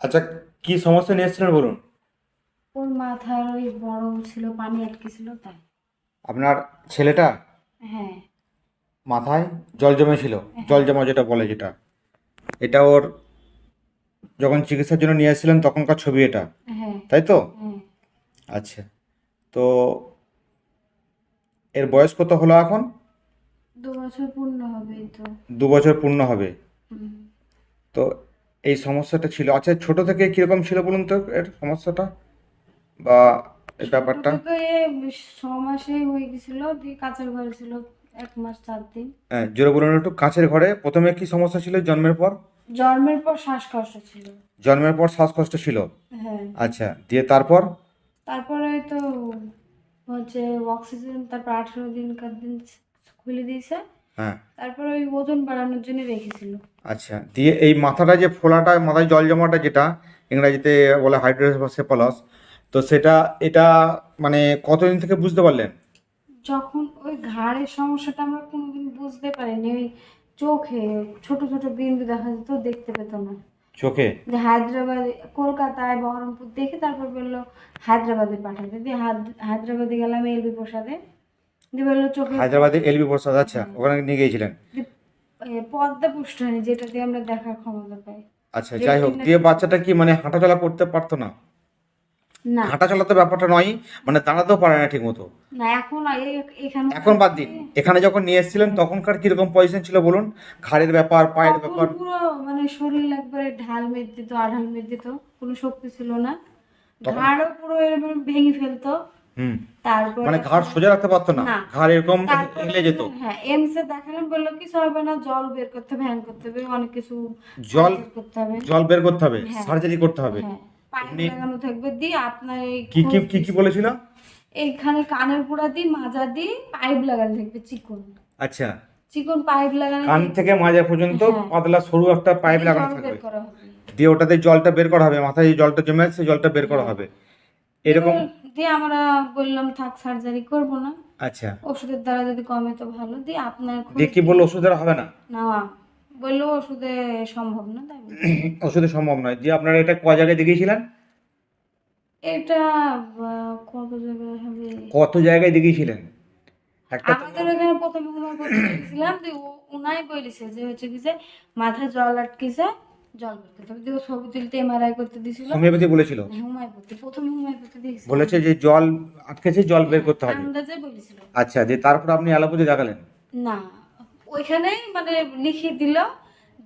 আচ্ছা কি সমস্যা নিয়ে এসেছিলেন বলুন? ওর মাথার ওই বড় ছিল পানি আটকেছিল তাই। আপনার ছেলেটা? হ্যাঁ। মাথায় জল জমেছিল জল জমা যেটা বলে যেটা। এটা ওর যখন চিকিৎসার জন্য নিয়ে এসেছিলেন তখনকার ছবি এটা। হ্যাঁ। তাই তো? হ্যাঁ। আচ্ছা তো এর বয়স কত হলো এখন? দু বছর পূর্ণ হবে তো। দু বছর পূর্ণ হবে। তো এই সমস্যাটা ছিল। আচ্ছা ছোট থেকে কীরকম ছিল বলুন তো এর সমস্যাটা? বা এই ব্যাপারটা? তো ছ মাসে হয়ে গেছিল দিয়ে কাঁচের ঘরে ছিল এক মাস চার দিন। হ্যাঁ জোরে বলুন একটু কাছের ঘরে প্রথমে কি সমস্যা ছিল জন্মের পর? জন্মের পর শ্বাসকষ্ট ছিল। জন্মের পর শ্বাসকষ্ট ছিল? হ্যাঁ। আচ্ছা দিয়ে তারপর? তারপরে তো হচ্ছে অক্সিজেন তারপর আঠেরো দিনকার দিন খুলে দিয়েছে। হ্যাঁ। তারপরে ওই ওজন বাড়ানোর জন্য রেখেছিল। আচ্ছা দিয়ে এই মাথাটা যে ফোলাটা মাথায় জল জমাটা যেটা ইংরাজিতে বলে হাইড্রোস বা সেপালস তো সেটা এটা মানে কতদিন থেকে বুঝতে পারলেন? যখন ওই ঘাড়ের সমস্যাটা আমরা কোনোদিন বুঝতে পারিনি ওই চোখে ছোট ছোট বিন্দু দেখা যেত দেখতে পেত না। চোখে? যে হায়দ্রাবাদ কলকাতায় বহরমপুর দেখে তারপর বলল হায়দ্রাবাদে পাঠাতে। দিয়ে হায়দ- হায়দ্রাবাদে গেলাম এলবি প্রসাদে। এলবি প্রসাদ আচ্ছা ওখানে নিয়ে গিয়েছিলেন? পদ্মা যেটা দিয়ে আমরা দেখার ক্ষমতা পাই। আচ্ছা যাই হোক দিয়ে বাচ্চাটা কি মানে হাঁটাচলা করতে পারতো না? না। হাঁটাচলা তো ব্যাপারটা নয় মানে দাঁড়াতেও পারে না ঠিক মতো না এখন এখানে এখন বাদ দিন। এখানে যখন নিয়ে এসেছিলেন তখনকার কীরকম পজিশন ছিল বলুন? ঘাড়ের ব্যাপার পায়ের ব্যাপার। পুরো মানে শরীর একবারে ঢাল মেদ দিত আঢাল মেদ দিত কোনো শক্তি ছিল না। ঘাড়ও পুরো এরকম ভেঙে ফেলতো। তারপর মানে ঘাড় সোজা রাখতে পারতো না। ঘাড় এরকম তারপরে হেলে যেত। হ্যাঁ এমসে দেখালাম বলল কিছু হবে না জল বের করতে হবে হ্যাং করতে হবে অনেক কিছু জল করতে হবে। জল বের করতে হবে হ্যাঁ। সার্জারি করতে হবে। হ্যাঁ এমনি- লাগানো থাকবে দিয়ে আপনার কি কি কি কি বলেছিল? এইখানে কানের পুরা দিয়ে মাজা দিয়ে পাইপ লাগানো থাকবে চিকন। আচ্ছা। চিকন পাইপ লাগানো কান থেকে মাজা পর্যন্ত হ্যাঁ। পাতলা সরু একটা পাইপ লাগানো থাকবে। দিয়ে ওটাতে জলটা বের করা হবে মাথায় জলটা জমে আছে জলটা বের করা হবে। এরকম দিয়ে আমরা বললাম থাক সার্জারি করব না। আচ্ছা। ওষুধের দ্বারা যদি কমে তো ভালো। দিয়ে আপনার দিয়ে কি বলল ওষুধের হবে না? না বলল ওষুধে সম্ভব না তাই ওষুধে সম্ভব নয়। দিয়ে আপনারা এটা ক জায়গায় দেখিয়েছিলেন? এটা কত জায়গায় হবে? কত জায়গায় দেখিয়েছিলেন? আমাদের এখানে প্রথমে হোমিওপ্যাথি দেখছিলাম যে উনাই বলেছে যে হচ্ছে কি যে মাথায় জল আটকেছে জল বের করতে হবে দিয়ে ছবি তুলতে এমআরআই করতে দিছিল হোমিওপ্যাথি বলেছিল? হোমিওপ্যাথি। প্রথমে হোমিওপ্যাথি দেখছি বলেছে যে জল আটকেছে জল বের করতে হবে। আন্দাজে বলেছিল। আচ্ছা দিয়ে তারপর আপনি অ্যালোপ্যাথি দেখালেন? না। ওইখানেই মানে লিখিয়ে দিল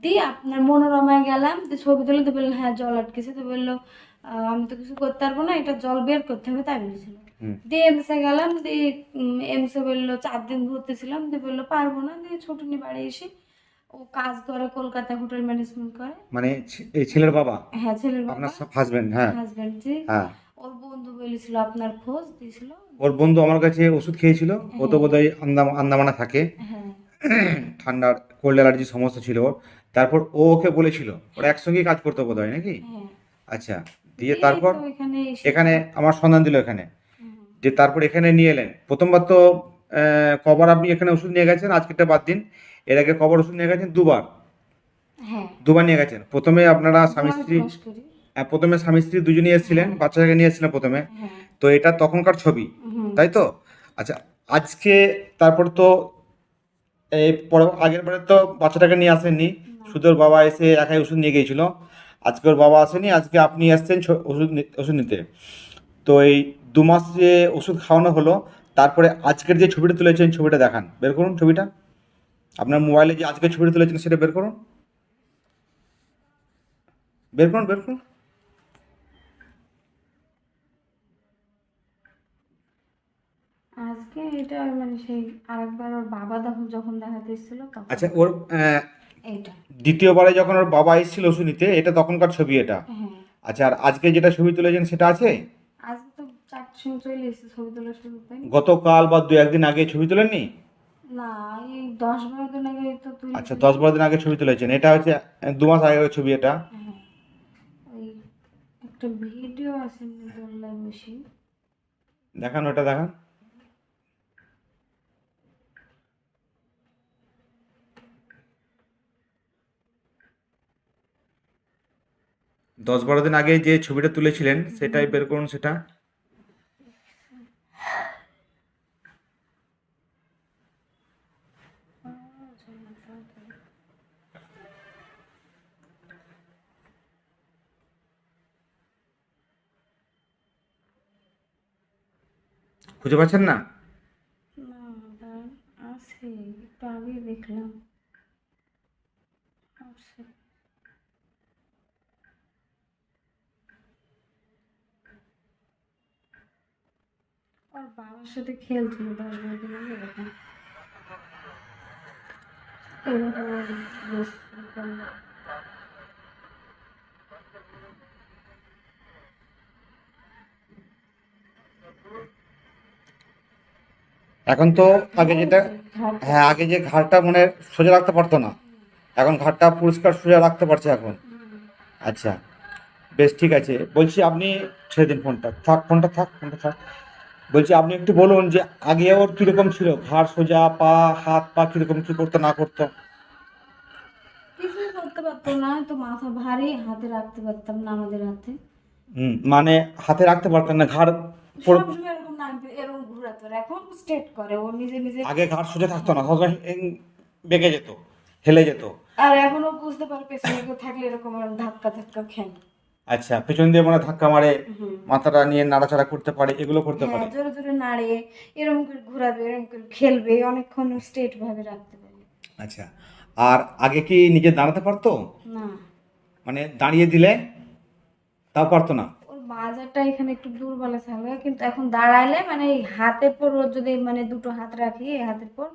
দিয়ে আপনার মনোরমায় গেলাম দিয়ে ছবি তুলে তো বললেন হ্যাঁ জল আটকেছে। তো বলল আমি তো কিছু করতে পারব না এটা জল বের করতে হবে তাই বলেছিল। দিয়ে এমসে গেলাম দিয়ে এমসে বলল চার দিন ভর্তি ছিলাম। দিয়ে বলল পারব না। দিয়ে ছোট নিয়ে বাড়ি এসে ও কাজ করে কলকাতা হোটেল ম্যানেজমেন্ট করে। মানে এই ছেলের বাবা? হ্যাঁ ছেলের বাবা। আপনার হাজবেন্ড হ্যাঁ। হাজব্যান্ড জি। হ্যাঁ। ওর বন্ধু বলেছিল আপনার খোঁজ দিয়েছিল। ওর বন্ধু আমার কাছে ওষুধ খেয়েছিল ও তো বোধহয় আন্দাম আন্দামানে থাকে। হ্যাঁ। ঠান্ডার কোল্ড অ্যালার্জির সমস্যা ছিল ওর। তারপর ও ওকে বলেছিল ওরা একসঙ্গেই কাজ করতে বোধ হয় নাকি? হ্যাঁ। আচ্ছা দিয়ে তারপর এখানে আমার সন্ধান দিল এখানে। যে তারপর এখানে নিয়ে এলেন। প্রথমবার তো কবার আপনি এখানে ওষুধ নিয়ে গেছেন আজকেরটা বাদ দিন। এর আগে কবার ওষুধ নিয়ে গেছেন? দুবার। হ্যাঁ। দুবার নিয়ে গেছেন। প্রথমে আপনারা স্বামী স্ত্রী আহ, প্রথমে স্বামী স্ত্রী দুজনে এসেছিলেন বাচ্চাটাকে নিয়ে এসেছিলেন প্রথমে। হ্যাঁ। তো এটা তখনকার ছবি তাই তো? আচ্ছা আজকে তারপর তো এই পরে আগের বারে তো বাচ্চাটাকে নিয়ে আসেননি। শুধু ওর বাবা এসে একাই ওষুধ নিয়ে গিয়েছিল। আজকে ওর বাবা আসেনি আজকে আপনি আসছেন ছ- ওষুধ ওষুধ নিতে। তো এই দু মাস যে ওষুধ খাওয়ানো হলো তারপরে আজকের যে ছবিটা তুলেছেন ছবিটা দেখান। বের করুন ছবিটা। আপনার মোবাইলে যে আজকের ছবিটা তুলেছেন সেটা বের করুন। বের করুন বের করুন। আজকে এটা মানে সেই আরেকবার ওর বাবা যখন দেখাতে এসেছিল আচ্ছা ওর দ্বিতীয়বারে যখন ওর বাবা এসেছিল ওষুধ নিতে এটা তখনকার ছবি এটা। হ্যাঁ। আচ্ছা আর আজকে যেটা ছবি তুলেছেন সেটা আছে? আজকে চারটে সময় চলে এসেছে ছবি তোলা শুরু করে গতকাল বা দু একদিন আগে ছবি তোলেননি? না এই দশ বারো দিন আগে তো তুই আচ্ছা দশ বারো দিন আগে ছবি তুলেছেন। এটা হচ্ছে আহ, দু মাস আগের ছবি এটা। হ্যাঁ ওই একটা ভিডিও আছে দোল্লায় বসে দেখান ওটা দেখান। দশ বারো দিন আগে যে ছবিটা তুলেছিলেন সেটাই বের করুন সেটা। খুঁজে পাচ্ছেন না? বাবার সাথে খেলছিল দশ বারো দিন এখন তো আগে যেটা হ্যাঁ আগে যে ঘাড়টা মনে সোজা রাখতে পারতো না। এখন ঘাড়টা পরিষ্কার সোজা রাখতে পারছে এখন। আচ্ছা বেশ ঠিক আছে। বলছি আপনি ছেড়ে দিন ফোনটা। থাক ফোনটা থাক ফোনটা থাক। বলছি আপনি একটু বলুন যে আগে ওর কীরকম ছিল? ঘাড় সোজা পা হাত পা কীরকম কী করতো না করতো? কিছুই করতে পারতো না তো মাথা ভারী হাতে রাখতে পারতাম না আমাদের হাতে। হুম মানে হাতে রাখতে পারতেন না ঘাড় এরকম এখন স্ট্রেট করে ও নিজে নিজে আগে সোজা থাকতো না বেঁকে যেত হেলে যেত। আর এখনও বুঝতে পারে পেছনে কেউ থাকলে এরকম ধাক্কা ধাক্কা আচ্ছা পেছন দিয়ে মানে ধাক্কা মারে মাথাটা নিয়ে নাড়াচাড়া করতে পারে এগুলো করতে পারে। হ্যাঁ জোরে জোরে নাড়ে এরকম করে ঘুরাবে এরকম করে খেলবে অনেকক্ষণ স্ট্রেট ভাবে রাখতে পারে। আচ্ছা আর আগে কি নিজে দাঁড়াতে পারতো? না। মানে দাঁড়িয়ে দিলে তাও পারতো না? বাজারটা এখানে একটু দুর্বল আছে হালকা, কিন্তু এখন দাঁড়াইলে মানে এই হাতের পর ওর যদি মানে দুটো হাত রাখি এই হাতের পর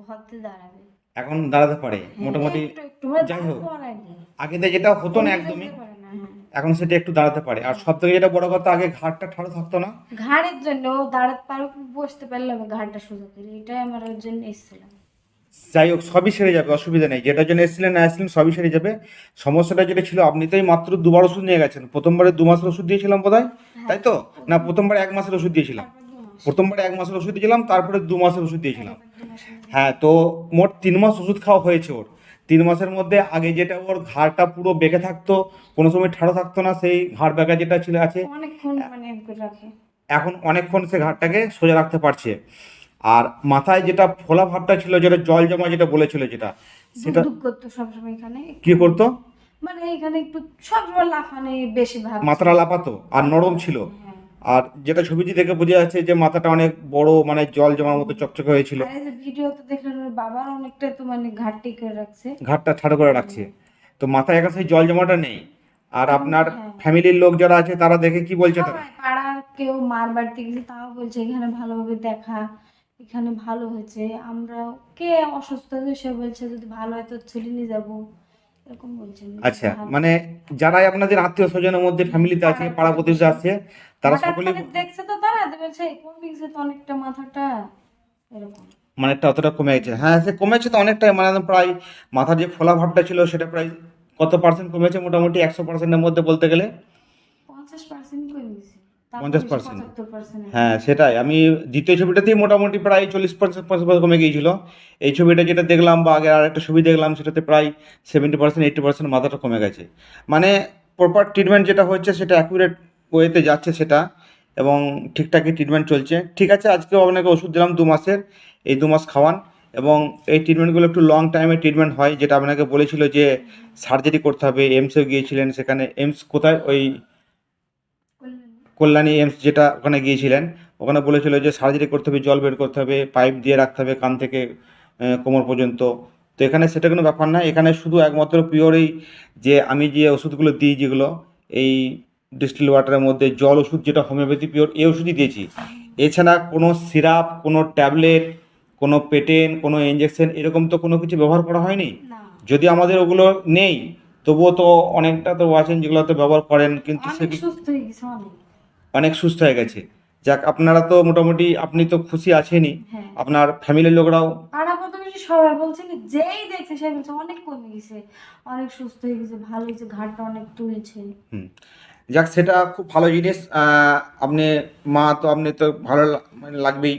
ভর্তি দাঁড়াবে। এখন দাঁড়াতে পারে মোটামুটি একটু মানে যাই হোক। আগে তো যেটা হতো না একদমই হ্যাঁ। এখন সেটা একটু দাঁড়াতে পারে। আর সব থেকে যেটা বড় কথা আগে ঘাটটা ঠাড়ো থাকতো না। ঘাড়ের জন্য দাঁড়াতে পারো বসতে পারলে আমি ঘাড়টা সোজা করি এটাই আমার ওর জন্য এসেছিলাম। যাই হোক সবই সেরে যাবে অসুবিধা নেই। যেটার জন্য এসেছিলেন না এসেছিলেন সবই সেরে যাবে। সমস্যাটা যেটা ছিল আপনি তো মাত্র দুবার ওষুধ নিয়ে গেছেন। প্রথমবারে দু মাসের ওষুধ দিয়েছিলাম বোধ তাই তো? না প্রথমবারে এক মাসের ওষুধ দিয়েছিলাম। প্রথমবারে এক মাসের ওষুধ দিয়েছিলাম তারপরে দু মাসের ওষুধ দিয়েছিলাম। হ্যাঁ তো মোট তিন মাস ওষুধ খাওয়া হয়েছে ওর। তিন মাসের মধ্যে আগে যেটা ওর ঘাড়টা পুরো বেঁকে থাকতো কোনো সময় ঠাড়ো থাকতো না সেই ঘাড় বেঁকা যেটা ছিল আছে মানে এখন অনেকক্ষণ সে ঘাটটাকে সোজা রাখতে পারছে। আর মাথায় যেটা ফোলা ভাবটা ছিল যেটা জল জমা যেটা বলেছিল যেটা সেটা করতো সবসময় এখানে। কি করতো? মানে এখানে একটু সবসময় লাফানে বেশি ভাব মাথাটা লাফাতো আর নরম ছিল। হ্যাঁ। আর যেটা ছবিটি দেখে বোঝা যাচ্ছে যে মাথাটা অনেক বড় মানে জল জমার মতো চকচকে হয়েছিল। ভিডিওতে দেখলেন বাবার অনেকটা তো মানে ঘাটতি করে রাখছে। ঘাটটা ঠাড়ো করে রাখছে। তো মাথায় এখন সেই জল জমাটা নেই। আর আপনার হ্যাঁ। ফ্যামিলির লোক যারা আছে তারা দেখে কি বলছে তারা? পাড়ার কেউ মার বাড়িতে গেছে তাও বলছে এখানে ভালোভাবে দেখা। এখানে ভালো হয়েছে। আমরা কে অসুস্থ সে বলছে যদি ভালো হয় তো নিয়ে যাব। এরকম বলছেন আচ্ছা মানে যারাই আপনাদের আত্মীয় স্বজনের মধ্যে ফ্যামিলিতে আছে পাড়া প্রতিবেশী আছে তারা করে দেখছে তো তারা বলছে কমে গেছে তো অনেকটা মাথাটা? এরকম। মানে একটা অতটা কমে গেছে হ্যাঁ সে কমেছে তো অনেকটাই মানে প্রায় মাথার যে ফোলা ভাবটা ছিল সেটা প্রায় কত পার্সেন্ট কমেছে? মোটামুটি একশো পার্সেন্টের মধ্যে বলতে গেলে। পঞ্চাশ পার্সেন্ট কমে গেছে 50% পঁচাত্তর পার্সেন্ট হ্যাঁ সেটাই। আমি দ্বিতীয় ছবিটাতেই মোটামুটি প্রায় চল্লিশ পার্সেন্ট কমে গিয়েছিল। এই ছবিটা যেটা দেখলাম বা আগে আরেকটা ছবি দেখলাম সেটাতে প্রায় সেভেন্টি পার্সেন্ট এইটি পার্সেন্ট মাথাটা কমে গেছে। মানে প্রপার ট্রিটমেন্ট যেটা হচ্ছে সেটা অ্যাকুরেট ওয়েতে যাচ্ছে সেটা এবং ঠিকঠাকই ট্রিটমেন্ট চলছে। ঠিক আছে আজকেও আপনাকে ওষুধ দিলাম দু মাসের। এই দু মাস খাওয়ান এবং এই ট্রিটমেন্টগুলো একটু লং টাইমে ট্রিটমেন্ট হয় যেটা আপনাকে বলেছিল যে সার্জারি করতে হবে। এমসেও গিয়েছিলেন সেখানে। এমস কোথায়? ওই কল্যাণী এমস যেটা ওখানে গিয়েছিলেন ওখানে বলেছিল যে সার্জারি করতে হবে জল বের করতে হবে পাইপ দিয়ে রাখতে হবে কান থেকে কোমর পর্যন্ত। তো এখানে সেটা কোনো ব্যাপার না এখানে শুধু একমাত্র পিওর এই যে আমি যে ওষুধগুলো দিই যেগুলো এই ডিস্টিল ওয়াটারের মধ্যে জল ওষুধ যেটা হোমিওপ্যাথি পিওর এই ওষুধই দিয়েছি। এছাড়া কোনো সিরাপ কোনো ট্যাবলেট কোনো পেটেন কোনো ইঞ্জেকশন এরকম তো কোনো কিছু ব্যবহার করা হয়নি? যদি আমাদের ওগুলো নেই তবুও তো অনেকটা তো আছেন যেগুলো তো ব্যবহার করেন কিন্তু সে অনেক সুস্থ হয়ে গেছে। যাক আপনারা তো মোটামুটি আপনি তো খুশি আছেনই। হ্যাঁ। আপনার ফ্যামিলির লোকরাও। পাড়া প্রতিবেশী সবাই বলছে কি যেই দেখছে সে বলছে অনেক কমে গেছে অনেক সুস্থ হয়ে গেছে ভালো হয়েছে ঘাটটা অনেক তুলছে। হুম। যাক সেটা খুব ভালো জিনিস। আহ, আপনি মা তো আপনি তো ভালো লা- মানে লাগবেই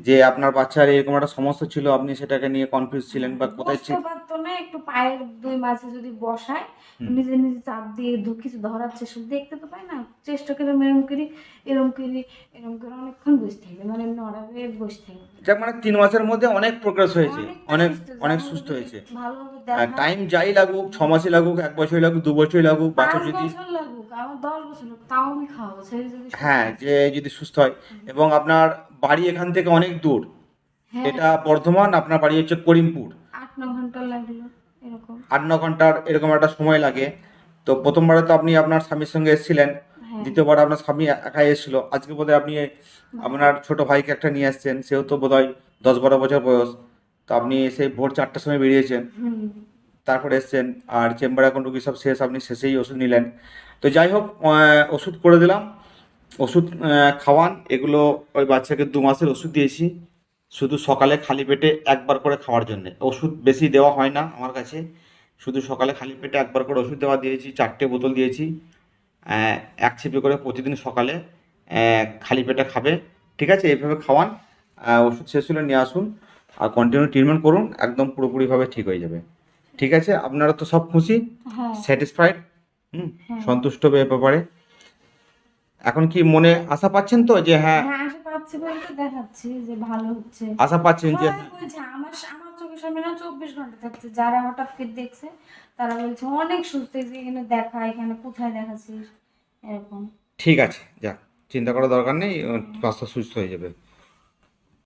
যে আপনার বাচ্চার এরকম একটা সমস্যা ছিল আপনি সেটাকে নিয়ে কনফিউজ ছিলেন বা কোথায় বুঝতে ছিল পারতো না একটু পায়ের দুই মাঝে যদি বসায় নিজে নিজে চাপ দিয়ে কিছু ধরাচ্ছে শুধু দেখতে তো পাই না চেষ্টা করে এরম করি এরম করি এরম করে অনেকক্ষণ বসে থাকবে মানে নড়াবে বসে থাকবে যাক মানে তিন মাসের মধ্যে অনেক প্রোগ্রেস হয়েছে অনেক অনেক সুস্থ হয়েছে। টাইম যাই লাগুক ছ মাসই লাগুক এক বছরই লাগুক দু বছরই লাগুক বাচ্চা যদি হ্যাঁ যে যদি সুস্থ হয়। এবং আপনার বাড়ি এখান থেকে অনেক দূর। হ্যাঁ। এটা বর্ধমান আপনার বাড়ি হচ্ছে করিমপুর। ন ঘণ্টা লাগল এরকম। আট ন ঘণ্টার এরকম একটা সময় লাগে। তো প্রথমবারে তো আপনি আপনার স্বামীর সঙ্গে এসেছিলেন হ্যাঁ। দ্বিতীয়বার আপনার স্বামী একাই এসেছিল। আজকে বোধহয় আপনি আপনার ছোট ভাইকে একটা নিয়ে আসছেন সেও তো বোধহয় দশ বারো বছর বয়স। তো আপনি সেই ভোর চারটার সময় বেরিয়েছেন তারপরে এসছেন আর চেম্বার এখন রুগী সব শেষ আপনি শেষেই ওষুধ নিলেন। তো যাই হোক ওষুধ করে দিলাম। ওষুধ খাওয়ান এগুলো ওই বাচ্চাকে দু মাসের ওষুধ দিয়েছি। শুধু সকালে খালি পেটে একবার করে খাওয়ার জন্য। ওষুধ বেশি দেওয়া হয় না আমার কাছে। শুধু সকালে খালি পেটে একবার করে ওষুধ দেওয়া দিয়েছি চারটে বোতল দিয়েছি। এক ছিপি করে প্রতিদিন সকালে খালি পেটে খাবে। ঠিক আছে এইভাবে খাওয়ান। ওষুধ শেষ হলে নিয়ে আসুন। আর কন্টিনিউ ট্রিটমেন্ট করুন একদম পুরোপুরিভাবে ঠিক হয়ে যাবে। ঠিক আছে আপনারা তো সব খুশি? হ্যাঁ। স্যাটিসফাইড হুম হ্যাঁ। সন্তুষ্ট এ ব্যাপারে। এখন কি মনে আশা পাচ্ছেন তো যে হ্যাঁ হ্যাঁ পাচ্ছি বলে তো দেখাচ্ছি যে ভালো হচ্ছে। আশা পাচ্ছেন যে আমার আমার চোখের সামনে না চব্বিশ ঘণ্টা থাকছে। যারা হঠাৎ করে দেখছে তারা বলছে অনেক সুস্থ এখানে দেখা এখানে কোথায় দেখাচ্ছিস? এরকম। ঠিক আছে যাক চিন্তা করার দরকার নেই আস্তে সুস্থ হয়ে যাবে।